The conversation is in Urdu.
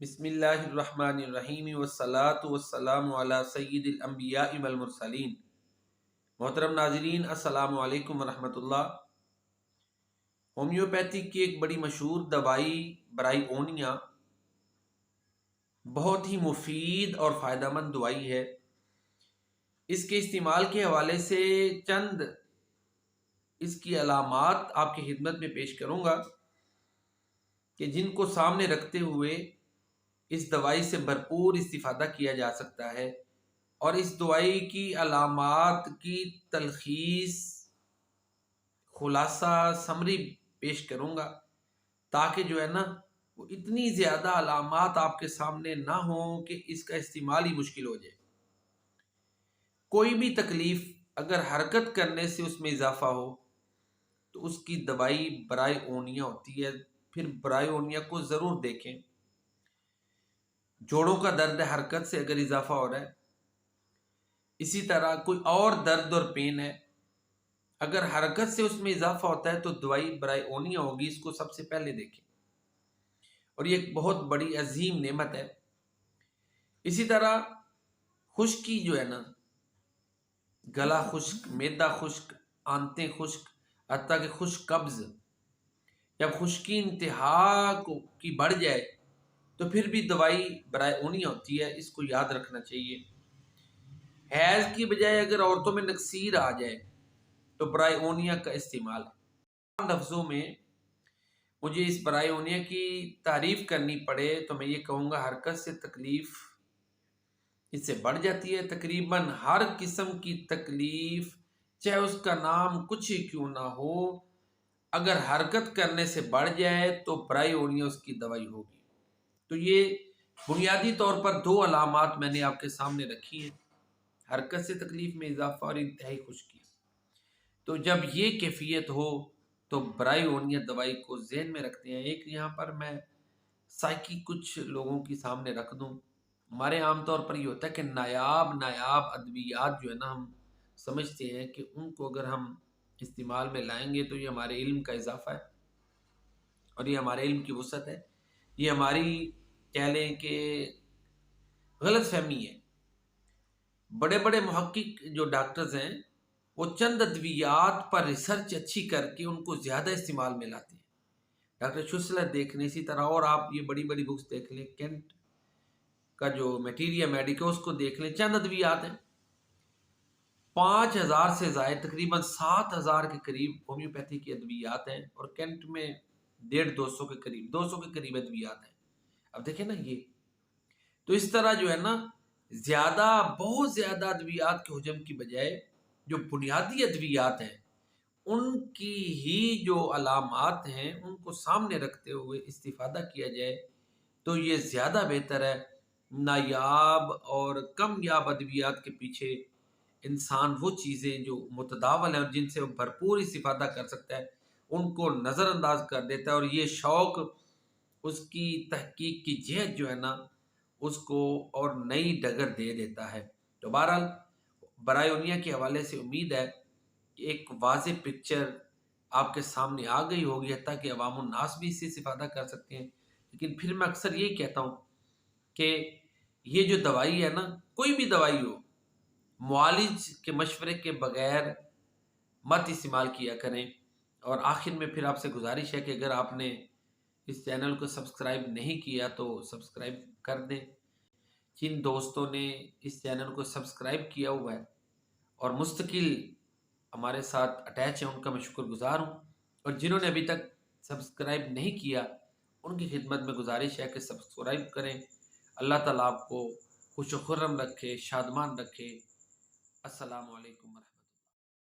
بسم اللہ الرحمن الرحیم والصلاة والسلام علی سید الانبیاء والمرسلین. محترم ناظرین، السلام علیکم ورحمۃ اللہ. ہومیوپیتھک کی ایک بڑی مشہور دوائی برائی اونیا بہت ہی مفید اور فائدہ مند دوائی ہے۔ اس کے استعمال کے حوالے سے چند اس کی علامات آپ کی خدمت میں پیش کروں گا کہ جن کو سامنے رکھتے ہوئے اس دوائی سے بھرپور استفادہ کیا جا سکتا ہے اور اس دوائی کی علامات کی تلخیص خلاصہ سمری پیش کروں گا تاکہ جو ہے نا وہ اتنی زیادہ علامات آپ کے سامنے نہ ہوں کہ اس کا استعمال ہی مشکل ہو جائے۔ کوئی بھی تکلیف اگر حرکت کرنے سے اس میں اضافہ ہو تو اس کی دوائی برائے اونیا ہوتی ہے۔ پھر برائے اونیا کو ضرور دیکھیں۔ جوڑوں کا درد حرکت سے اگر اضافہ ہو رہا ہے، اسی طرح کوئی اور درد اور پین ہے، اگر حرکت سے اس میں اضافہ ہوتا ہے تو دوائی برائے اونیا ہوگی، اس کو سب سے پہلے دیکھیں۔ اور یہ ایک بہت بڑی عظیم نعمت ہے۔ اسی طرح خشکی جو ہے نا، گلا خشک میدا خشک، آنتیں خشک، حتیٰ کہ خشک قبض، جب خشکی انتہا کو کی بڑھ جائے تو پھر بھی دوائی برائے اونی ہوتی ہے، اس کو یاد رکھنا چاہیے۔ حیض کی بجائے اگر عورتوں میں نقصیر آ جائے تو برائے اونیا کا استعمال۔ لفظوں میں مجھے اس برائے اونیا کی تعریف کرنی پڑے تو میں یہ کہوں گا، حرکت سے تکلیف اس سے بڑھ جاتی ہے۔ تقریباً ہر قسم کی تکلیف، چاہے اس کا نام کچھ ہی کیوں نہ ہو، اگر حرکت کرنے سے بڑھ جائے تو برائے اونیا اس کی دوائی ہوگی۔ تو یہ بنیادی طور پر دو علامات میں نے آپ کے سامنے رکھی ہیں۔ حرکت سے تکلیف میں اضافہ اور انتہائی خشکی۔ تو جب یہ کیفیت ہو تو برائی اونیت دوائی کو ذہن میں رکھتے ہیں۔ ایک یہاں پر میں سائیکی کچھ لوگوں کی سامنے رکھ دوں۔ ہمارے عام طور پر یہ ہوتا ہے کہ نایاب نایاب ادویات جو ہے نا ہم سمجھتے ہیں کہ ان کو اگر ہم استعمال میں لائیں گے تو یہ ہمارے علم کا اضافہ ہے اور یہ ہمارے علم کی وسعت ہے۔ یہ ہماری کہہ لیں کہ غلط فہمی ہے۔ بڑے بڑے محقق جو ڈاکٹرز ہیں، وہ چند ادویات پر ریسرچ اچھی کر کے ان کو زیادہ استعمال میں لاتے ہیں۔ ڈاکٹر شسلر دیکھنے اسی طرح، اور آپ یہ بڑی بڑی بکس دیکھ لیں کینٹ کا جو میٹیریا میڈیکل اس کو دیکھ لیں، چند ادویات ہیں۔ پانچ ہزار سے زائد، تقریباً سات ہزار کے قریب ہومیوپیتھی کی ادویات ہیں، اور کینٹ میں ڈیڑھ دو سو کے قریب، دو سو کے قریب ادویات ہیں۔ اب دیکھیں نا یہ۔ تو اس طرح جو ہے نا، زیادہ، بہت زیادہ ادویات کے حجم کی بجائے جو بنیادی ادویات ہیں، ان کی ہی جو علامات ہیں، ان کو سامنے رکھتے ہوئے استفادہ کیا جائے، تو یہ زیادہ بہتر ہے۔ نایاب اور کم یاب ادویات کے پیچھے انسان وہ چیزیں جو متداول ہیں اور جن سے وہ بھرپور استفادہ کر سکتا ہے، ان کو نظر انداز کر دیتا ہے اور یہ شوق اس کی تحقیق کی جہت جو ہے نا، اس کو اور نئی ڈگر دے دیتا ہے۔ تو بہرحال برائیونیا کے حوالے سے امید ہے کہ ایک واضح پکچر آپ کے سامنے آ گئی ہوگی، حتیٰ کہ عوام الناس بھی اس سے استفادہ کر سکتے ہیں۔ لیکن پھر میں اکثر یہی کہتا ہوں کہ یہ جو دوائی ہے نا، کوئی بھی دوائی ہو، معالج کے مشورے کے بغیر مت استعمال کیا کریں۔ اور آخر میں پھر آپ سے گزارش ہے کہ اگر آپ نے اس چینل کو سبسکرائب نہیں کیا تو سبسکرائب کر دیں۔ جن دوستوں نے اس چینل کو سبسکرائب کیا ہوا ہے اور مستقل ہمارے ساتھ اٹیچ ہیں، ان کا میں شکر گزار ہوں۔ اور جنہوں نے ابھی تک سبسکرائب نہیں کیا، ان کی خدمت میں گزارش ہے کہ سبسکرائب کریں۔ اللہ تعالیٰ آپ کو خوش و خرم رکھے، شادمان رکھے۔ السلام علیکم ورحمۃ